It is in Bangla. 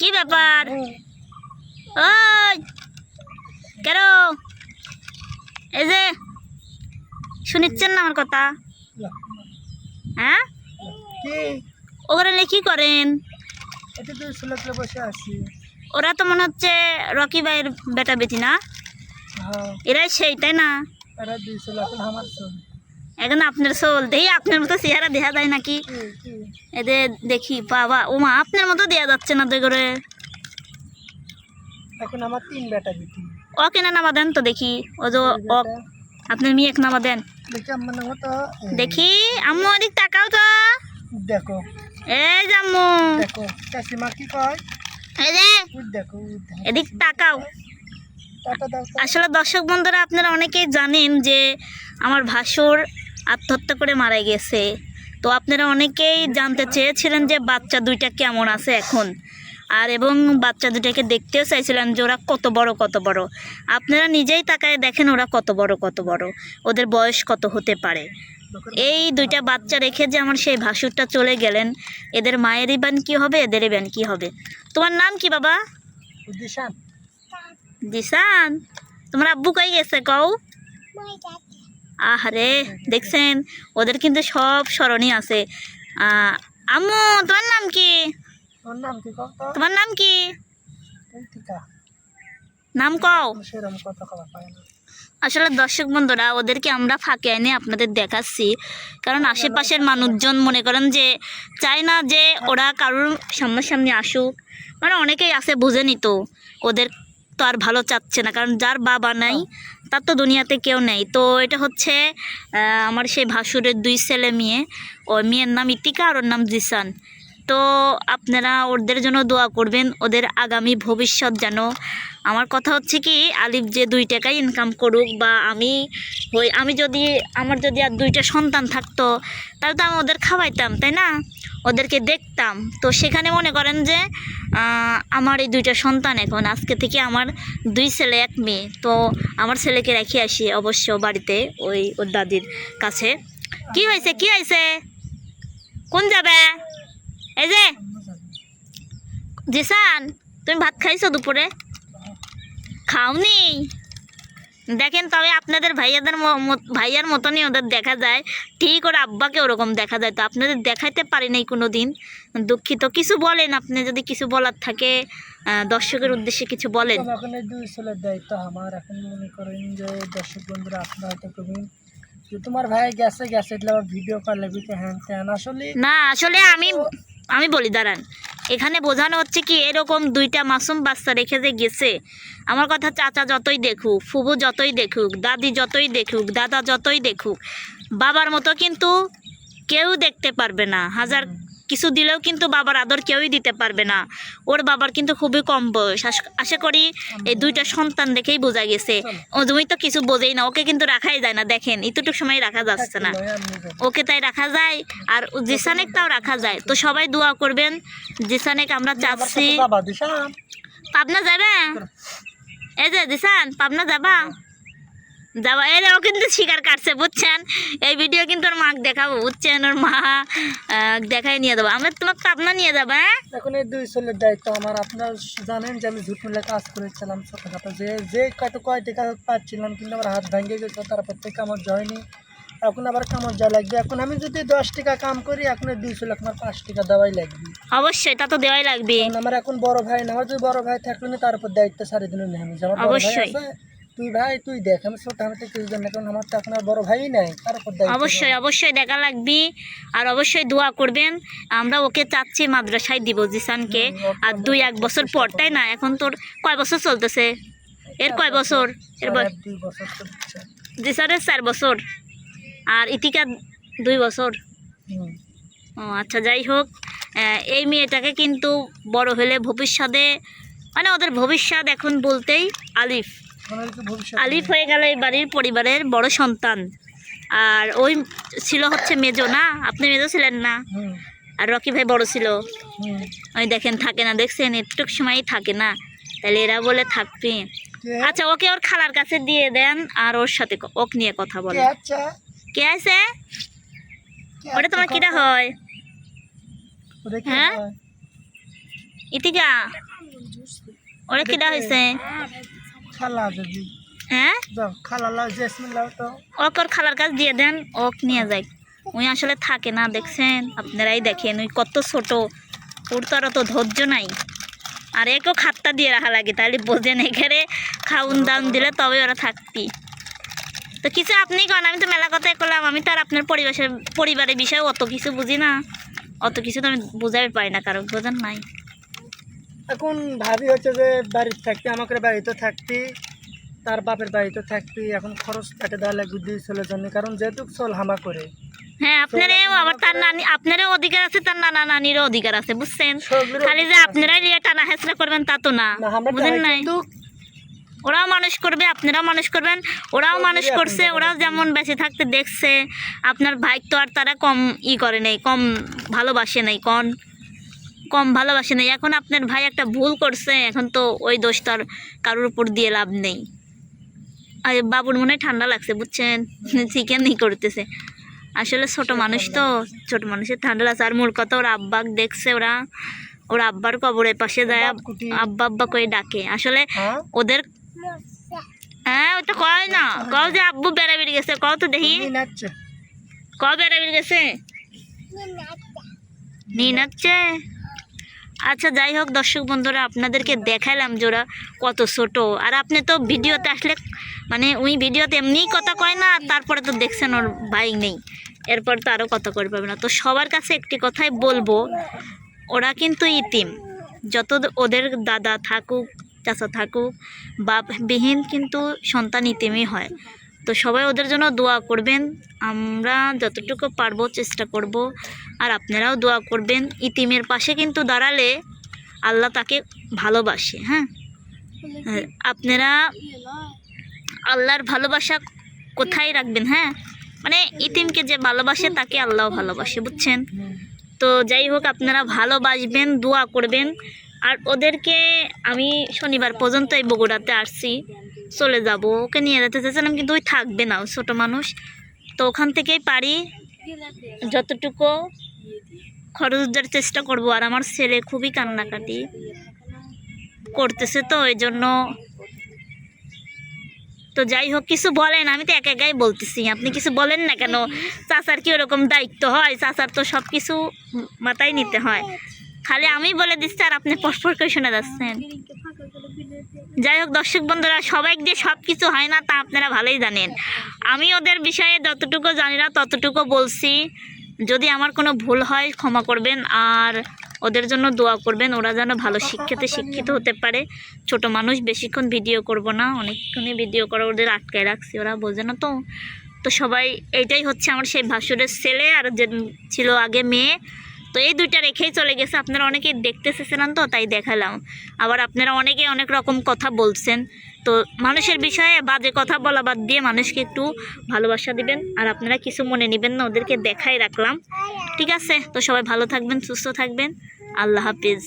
কি ব্যাপার? ওই কেন? এই যে শুনিচ্ছেন না আমার কথা? হ্যাঁ? ওখানে কি করেন? ওরা তো মনে হচ্ছে রকি ভাইয়ের বেটা বেটি না? হ্যাঁ। এরাই সেই তাই না? এখন আপনার সোল দেখি আপনার মতো চেহারা দেখা যায় নাকি? এদের দেখি বাবা ও মা আপনার মতো দেয়া যাচ্ছে না তো করে। এখন আমার তিন বেটা দিতি ও কেনা নামা দেন তো দেখি। ও যে ও আপনার মেয়ে এক নামা দেন। দেখি আম্মু ওদিক তাকাও তো। দেখো। এই যে আম্মু। দেখো কাশিমা কি কয়? এই যে। দেখো এদিক তাকাও। টাটা আসলে দর্শক বন্ধুরা আপনারা অনেকেই জানেন যে আমার ভাসুর আত্মহত্যা করে মারা গেছে। তো আপনারা অনেকেই জানতে চেয়েছিলেন যে বাচ্চা দুইটা কেমন আছে এখন। আর এবং বাচ্চা দুটাকে দেখতেও চাইছিলেন যে ওরা কত বড় কত বড়। আপনারা নিজেই তাকায় দেখেন ওরা কত বড় কত বড়। ওদের বয়স কত হতে পারে। এই দুইটা বাচ্চা রেখে যে আমার সেই ভাসুরটা চলে গেলেন এদের মায়েরই বান কী হবে এদের বান কী হবে? তোমার নাম কি বাবা? দিশান। দিশান তোমার আব্বু কই গেছে কও? আহারে দেখছেন? ওদের কিন্তু সব স্মরণই আছে। আম্মু তোমার নাম কি? তোমার নাম কি নাম কও। আসলে দর্শক বন্ধুরা ওদেরকে আমরা ফাঁকে এনে আপনাদের দেখাচ্ছি। কারণ আশেপাশের মানুষজন মনে করেন যে চায় না যে ওরা কারোর সামনাসামনি আসুক। মানে অনেকেই আছে বুঝেনি তো ওদের তো আর ভালো চাচ্ছে না কারণ যার বাবা নাই তার তো দুনিয়াতে কেউ নেই। তো এটা হচ্ছে আমার সেই ভাসুরের দুই ছেলে মেয়ে। ওই মেয়ের নাম ইতিকা আর ওর নাম জিসান। তো আপনারা ওদের জন্য দোয়া করবেন, ওদের আগামী ভবিষ্যৎ যেন আমার কথা হচ্ছে কি, আলিফ যে দুই টাকাই ইনকাম করুক বা আমি হই, আমি যদি, আমার যদি আর দুইটা সন্তান থাকতো, তাহলে তো আমি ওদের খাওয়াইতাম, তাই না? ওদেরকে দেখতাম। তো সেখানে মনে করেন যে আমার এই দুইটা সন্তান এখন, আজকে থেকে আমার দুই ছেলে, এক মেয়ে। তো আমার ছেলেকে রেখে আসি অবশ্য বাড়িতে ওই ওর দাদির কাছে। কি হয়েছে কি হয়েছে? কোন যাবে? এই যে, জিসান, তুমি ভাত খাইছো দুপুরে? খাওনি? দেখেন তবে আপনাদের ভাইয়াদের ভাইয়ার মতনই ওদের দেখা যায়। ঠিক ওর আব্বাকে ওরকম দেখা যায়। তো আপনাদের দেখাইতে পারি নাই কোনো দিন দুঃখিত। কিছু বলেন আপনি যদি কিছু বলার থাকে। দর্শকের উদ্দেশ্যে কিছু বলেন। না আসলে আমি আমি বলি দাঁড়ান। এখানে বোঝানো হচ্ছে কি এরকম দুইটা মাসুম বাচ্চা রেখে যে গেছে। আমার কথা চাচা যতই দেখুক, ফুবু যতই দেখুক, দাদি যতই দেখুক, দাদা যতই দেখুক, বাবার মতো কিন্তু কেউ দেখতে পারবে না। হাজার কিছু দিলেও কিন্তু বাবার আদর কেউই দিতে পারবে না। ওর বাবার কিন্তু খুবই কম বয়স। আশা করি এই দুইটা সন্তান দেখেই বোঝা গেছে। ও তুমি তো কিছু বোঝেই না ওকে কিন্তু রাখাই যায় না। দেখেন এতটুকু সময় রাখা যাচ্ছে না। ওকে তাই রাখা যায় আর জিসানেক তাও রাখা যায়। তো সবাই দোয়া করবেন জিসানেক আমরা চাচ্ছি। পাবনা যাবে? এই যে জিসান পাবনা যাবা? যাবা এই কিন্তু শিকার কাটছে বুঝছেন? এই ভিডিও কিন্তু ওর মাকে দেখাবো বুঝছেন? ওর মা দেখাই নিয়ে দেবো আমরা পাবনা নিয়ে যাব হ্যাঁ? এখন এই দুই ছেলের দায়িত্ব আমার। আপনারা জানেন যে আমি ঝুটমিলে কাজ করেছিলাম ছোটোখাটো। যে যে কত কয় টাকা পাচ্ছিলাম কিন্তু আমার হাত ভেঙে গেছে তারপর থেকে কামড় যায়নি। এখন আবার কামড় যা লাগবে। এখন আমি যদি দশ টাকা কাম করি এখন এই দুই ছেলে আমার পাঁচ টাকা দেওয়াই লাগবে। অবশ্যই তা তো দেওয়াই লাগবে। আমার এখন বড় ভাই না আমার যদি বড় ভাই থাকলে না তার উপর দায়িত্ব সারি দিন আমি আমার অবশ্যই। তুই ভাই তুই দেখ আমি ছোট আমি তো কিছু জানি কারণ আমার তো এখন আর বড় ভাই নাই তার উপর অবশ্যই অবশ্যই দেখা লাগবে আর অবশ্যই দোয়া করবেন আমরা ওকে চাচ্ছি মাদ্রাসায় দিব জিসানকে। আর দুই এক বছর পর তাই না? এখন তোর কয় বছর চলতেছে? এর কয় বছর? এর। জিসানের চার বছর। আর ইতিকা দুই বছর। ও আচ্ছা যাই হোক এই মেয়েটাকে কিন্তু বড় হলে ভবিষ্যতে মানে ওদের ভবিষ্যৎ এখন বলতেই আলিফ। আলিফ হয়ে গেল এই বাড়ির পরিবারের বড় সন্তান। আর ওই ছিল হচ্ছে মেজো না? আপনি মেজো ছিলেন না? আর রকি ভাই বড় ছিল। ওই দেখেন থাকে না দেখছেন? একটুক সময়ই থাকে না। তাহলে এরা বলে থাকবে। আচ্ছা ওকে ওর খালার কাছে দিয়ে দেন আর ওর সাথে ওকে নিয়ে কথা বলে আচ্ছা? কে আছে ওটা তোমার আচ্ছা, কিটা হয়? হ্যাঁ? হয়? ইতিকা? ওরা কিডা হয়েছে খালা যদি। হ্যাঁ? খালা লাও জেসমিন লাও তো। ওকে ওর খালার কাছ দিয়ে দেন ওক নিয়ে যাই। ওই আসলে থাকে না দেখছেন? আপনারাই দেখেন ওই কত ছোট। ওর তো আর অত ধৈর্য নাই। আর একও খাত্তা দিয়ে রাখা লাগে তাহলে বোঝেন এখানে খাউন দাউন দিলে তবে ওরা থাকতি। তো কিছু আপনি কন আমি তো মেলা কথাই করলাম আমি তো আর আপনার পরিবেশের পরিবারের বিষয়ে অত কিছু বুঝি না। অত কিছু তো আমি বোঝাই পাই না কারণ বোঝান নাই। এখন ভাবি হচ্ছে যে বাড়িতে থাকতে আমাকে বাড়িতে থাকতি তার বাপের বাড়িতে থাকতি এখন খরচ কাটে দেওয়া লাগবে দুই ছেলের জন্য কারণ যেহেতু চল হামা করে। হ্যাঁ আপনারও আবার তার নানি আপনারও অধিকার আছে তার নানা নানিরও অধিকার আছে বুঝছেন? খালি যে আপনারাই নিয়ে টানা হেঁচড়া করবেন তা তো না বুঝেন নাই? ওরাও মানুষ করবে আপনারাও মানুষ করবেন ওরাও মানুষ করছে ওরাও যেমন বেঁচে থাকতে দেখছে আপনার ভাই তো আর তারা কম ই করে নেই কম ভালোবাসে নেই কম কম ভালোবাসে নেই। এখন আপনার ভাই একটা ভুল করছে এখন তো ওই দোষ তার কারোর উপর দিয়ে লাভ নেই। আর বাবুর মনে হয় ঠান্ডা লাগছে বুঝছেন? চিকেনই করতেছে। আসলে ছোট মানুষ তো ছোট মানুষের ঠান্ডা লাগছে। আর মূল কথা ওর আব্বাক দেখছে ওরা ওর আব্বার কবরের পাশে যায় আব্বা আব্বা করে ডাকে। আসলে হ্যাঁ? ওদের হ্যাঁ ওটা কয় না কও যে আব্বু বেড়া বেরিয়ে গেছে কও তো দেখি। ক বেড়া বেরিয়ে গেছে? নিয়ে নাচছে? আচ্ছা যাই হোক দর্শক বন্ধুরা, আপনাদেরকে দেখালাম যে ওরা কত ছোট। আর আপনি তো ভিডিওতে আসলে মানে ওই ভিডিওতে এমনিই কথা কয় না তারপরে তো দেখছেন ওর ভাই নেই। এরপর তো আরও কথা করে পাবে না। তো সবার কাছে একটি কথাই বলব, ওরা কিন্তু ইতিম। যত ওদের দাদা থাকুক, চাচা থাকুক, বাপবিহীন কিন্তু সন্তান ইতিমই হয়। তো সবাই ওদের জন্য দোয়া করবেন। আমরা যতটুকু পারব চেষ্টা করব। আর আপনারাও দোয়া করবেন, ইতিমের পাশে কিন্তু দাঁড়ালে আল্লাহ তাকে ভালোবাসে হ্যাঁ? আপনারা আল্লাহর ভালোবাসা কোথায় রাখবেন হ্যাঁ? মানে ইতিমকে যে ভালোবাসে তাকে আল্লাহ ভালোবাসে, বুঝছেন? তো যাই হোক, আপনারা ভালোবাসবেন, দোয়া করবেন। আর ওদেরকে আমি শনিবার পর্যন্ত এই বগুড়াতে আসছি, চলে যাব, ওকে নিয়ে যেতে চেয়েছিলাম কিন্তু ওই থাকবে না ছোটো মানুষ। তো ওখান থেকেই পারি যতটুকু খরচ দেওয়ার চেষ্টা করব আর আমার ছেলে খুবই কান্নাকাটি করতেছে তো ওই জন্য তো যাই হোক কিছু বলেন আমি তো এক একাই বলতেছি আপনি কিছু বলেন না কেন? চাচার কি ওরকম দায়িত্ব হয়? চাচার তো সব কিছু মাথায় নিতে হয়। খালি আমি বলে দিচ্ছি আর আপনি পরপর করে শুনে যাচ্ছেন। যাই হোক, দর্শক বন্ধুরা সবাই দিয়ে সব কিছু হয় না, তা আপনারা ভালোই জানেন। আমি ওদের বিষয়ে যতটুকু জানি না, ততটুকু বলছি। যদি আমার কোনো ভুল হয়, ক্ষমা করবেন, আর ওদের জন্য দোয়া করবেন, ওরা যেন ভালো শিক্ষিতে শিক্ষিত হতে পারে। ছোট মানুষ বেশিক্ষণ ভিডিও করব না, অনেকক্ষণই ভিডিও করে ওদের আটকায় রাখছি, ওরা বোঝে না তো। তো সবাই, এইটাই হচ্ছে আমার সেই ভাসুরের ছেলে আর যে ছিল আগে মেয়ে। তো এই দুইটা রেখেই চলে গেছে। আপনারা অনেকে দেখতে এসেছিলেন তো, তাই দেখালাম। আবার আপনারা অনেকে অনেক রকম কথা বলছেন। তো মানুষের বিষয়ে বাজে কথা বলা বাদ দিয়ে মানুষকে একটু ভালোবাসা দিবেন। আর আপনারা কিছু মনে নেবেন না, ওদেরকে দেখাই রাখলাম। ঠিক আছে? তো সবাই ভালো থাকবেন, সুস্থ থাকবেন। আল্লাহ হাফিজ।